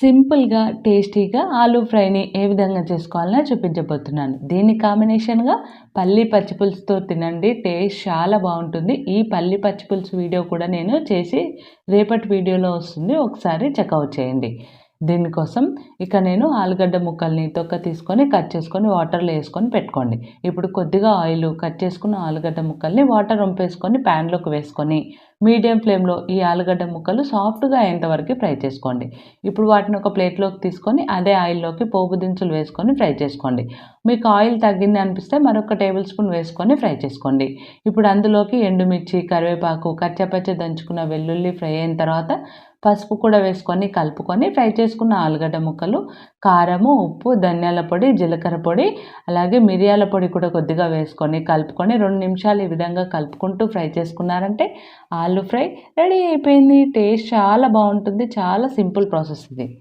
సింపుల్గా టేస్టీగా ఆలూ ఫ్రైని ఏ విధంగా చేసుకోవాలని చూపించబోతున్నాను. దీని కాంబినేషన్గా పల్లి పచ్చిపులుసుతో తినండి టేస్ట్ చాలా బాగుంటుంది. ఈ పల్లి పచ్చిపులుసు వీడియో కూడా నేను చేసి రేపటి వీడియోలో వస్తుంది. ఒకసారి చెక్అవుట్ చేయండి. దీనికోసం ఇక నేను ఆలుగడ్డ ముక్కల్ని తొక్క తీసుకొని కట్ చేసుకొని వాటర్లో వేసుకొని పెట్టుకోండి. ఇప్పుడు కొద్దిగా ఆయిల్ కట్ చేసుకున్న ఆలుగడ్డ ముక్కల్ని వాటర్ వంపేసుకొని ప్యాన్లోకి వేసుకొని మీడియం ఫ్లేమ్లో ఈ ఆలుగడ్డ ముక్కలు సాఫ్ట్గా అయ్యేంతవరకు ఫ్రై చేసుకోండి. ఇప్పుడు వాటిని ఒక ప్లేట్లోకి తీసుకొని అదే ఆయిల్లోకి పోపు దినుసులు వేసుకొని ఫ్రై చేసుకోండి. మీకు ఆయిల్ తగ్గింది అనిపిస్తే మరొక టేబుల్ స్పూన్ వేసుకొని ఫ్రై చేసుకోండి. ఇప్పుడు అందులోకి ఎండుమిర్చి కరివేపాకు కచ్చపచ్చ దంచుకున్న వెల్లుల్లి ఫ్రై అయిన తర్వాత పసుపు కూడా వేసుకొని కలుపుకొని ఫ్రై చేసుకున్న ఆలుగడ్డ ముక్కలు కారము ఉప్పు ధనియాల పొడి జీలకర్ర పొడి అలాగే మిరియాల పొడి కూడా కొద్దిగా వేసుకొని కలుపుకొని రెండు నిమిషాలు ఈ విధంగా కలుపుకుంటూ ఫ్రై చేసుకున్నారంటే ఆలు ఫ్రై రెడీ అయిపోయింది. టేస్ట్ చాలా బాగుంటుంది. చాలా సింపుల్ ప్రాసెస్ ఇది.